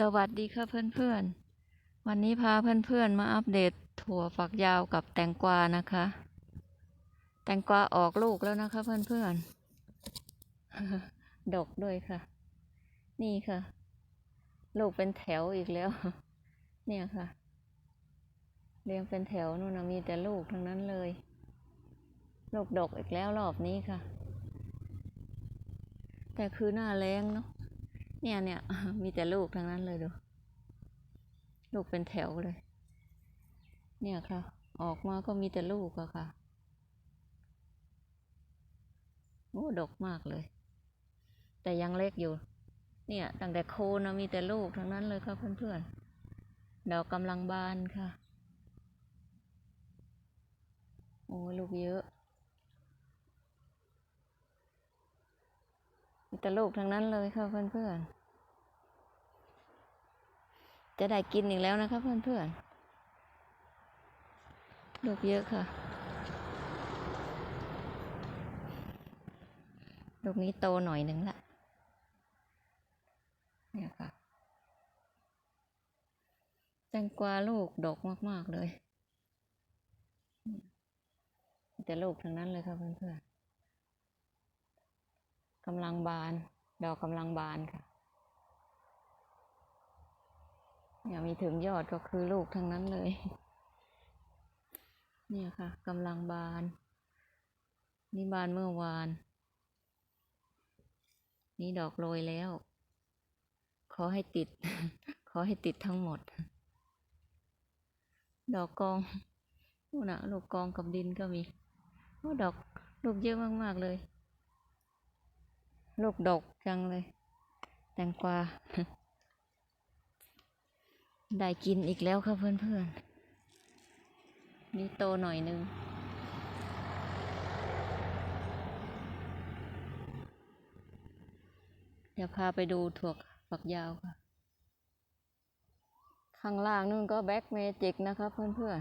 สวัสดีค่ะเพื่อนๆ วันนี้พาเพื่อนๆ มาอัปเดตถั่วฝักยาวกับแตงกวานะคะ แตงกวาออกลูกแล้วนะคะเพื่อนๆ ดกด้วยค่ะ นี่ค่ะ ลูกเป็นแถวอีกแล้ว เนี่ยค่ะ เรียงเป็นแถวนู่นนะมีแต่ลูกทั้งนั้นเลย ลูกดกอีกแล้วรอบนี้ค่ะ แต่คือหน้าแรงเนาะ เนี่ยเนี่ยมีแต่ลูกทั้งนั้นเลยดู ลูกเป็นแถวเลย เนี่ยค่ะ ออกมาก็มีแต่ลูกอะค่ะโอ้ดกมากเลย แต่ยังเล็กอยู่ เนี่ยตั้งแต่โคนะมีแต่ลูกทั้งนั้นเลยค่ะเพื่อนๆดอกกำลังบานค่ะ โอ้ลูกเยอะ แต่ลูกทั้งนั้นเลยค่ะเพื่อนๆ จะได้กินอีกแล้วนะคะเพื่อนๆ ลูกเยอะค่ะ ลูกนี้โตหน่อยหนึ่งละเนี่ยค่ะแตงกวาลูกดกมาก ๆ เลย แต่ลูกทั้งนั้นเลยค่ะเพื่อนๆ กำลังบาน ดอกกำลังบานค่ะเนี่ยมีถึงยอดก็คือลูกทั้งนั้นเลย เนี่ยค่ะกำลังบาน นี่บานเมื่อวาน นี่ดอกโรยแล้ว ขอให้ติด ขอให้ติดทั้งหมด ดอกกองนู่นนะลูกกองกับดินก็มีโอ้ดอกลูกเยอะมาก ๆ เลย ลูกดกจังเลย แตงกวา ได้กินอีกแล้วค่ะเพื่อนๆ นี่โตหน่อยนึง เดี๋ยวพาไปดูถั่วฝักยาวค่ะ ข้างล่างนู่นก็แบ็กเมจิกนะคะเพื่อน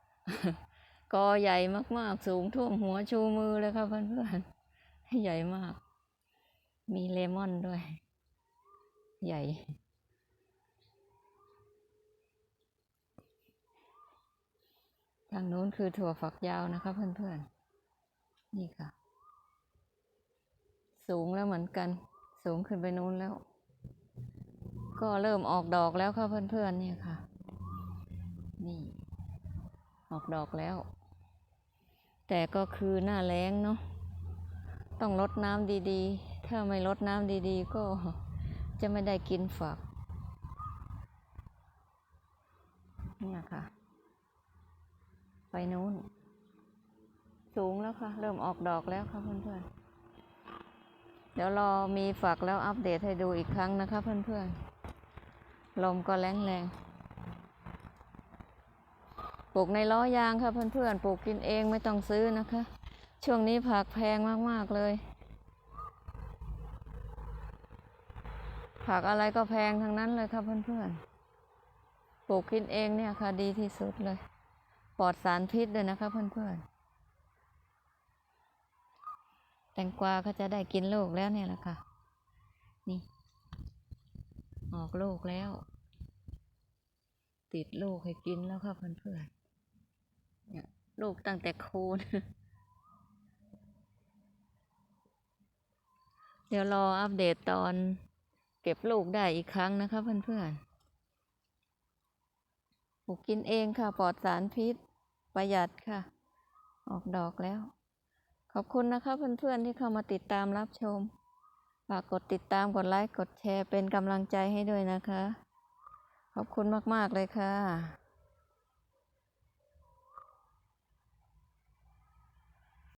ๆ กอใหญ่มากๆ สูงท่วมหัวชูมือเลยค่ะเพื่อนๆ ใหญ่มาก มีเลมอนด้วย ใหญ่ ทางโน้นคือถั่วฝักยาวนะคะเพื่อนๆ นี่ค่ะ สูงแล้วเหมือนกัน สูงขึ้นไปนู้นแล้ว ก็เริ่มออกดอกแล้วค่ะเพื่อนๆเนี่ยค่ะ นี่ ออกดอกแล้ว แต่ก็คือหน้าแล้งเนาะ ต้องรดน้ำดีๆ ถ้าไม่รดน้ำดีๆ ก็จะไม่ได้กินฝักเนี่ยค่ะ ไปนู้น สูงแล้วค่ะ เริ่มออกดอกแล้วค่ะเพื่อนๆ เดี๋ยวรอมีฝักแล้วอัปเดตให้ดูอีกครั้งนะคะเพื่อนๆ ลมก็แรงแรงๆปลูกในล้อยางค่ะเพื่อนๆ ปลูกกินเองไม่ต้องซื้อนะคะ ช่วงนี้ผักแพงมากๆเลย ผักอะไรก็แพงทั้งนั้นเลยค่ะเพื่อนๆ ปลูกกินเองเนี่ยค่ะดีที่สุดเลย ปลอดสารพิษด้วยนะคะเพื่อนๆ แตงกวาก็จะได้กินลูกแล้วเนี่ยแหละค่ะ นี่ ออกลูกแล้ว ติดลูกให้กินแล้วค่ะเพื่อนๆ เนี่ยลูกตั้งแต่โคนเดี๋ยวรออัปเดตตอน เก็บลูกได้อีกครั้งนะคะเพื่อนๆปลูกกินเองค่ะปลอดสารพิษ ประหยัดค่ะ ออกดอกแล้ว ขอบคุณนะคะเพื่อนๆที่เข้ามาติดตามรับชม ฝากกดติดตามกดไลค์กดแชร์เป็นกำลังใจให้ด้วยนะคะ ขอบคุณมากๆเลยค่ะ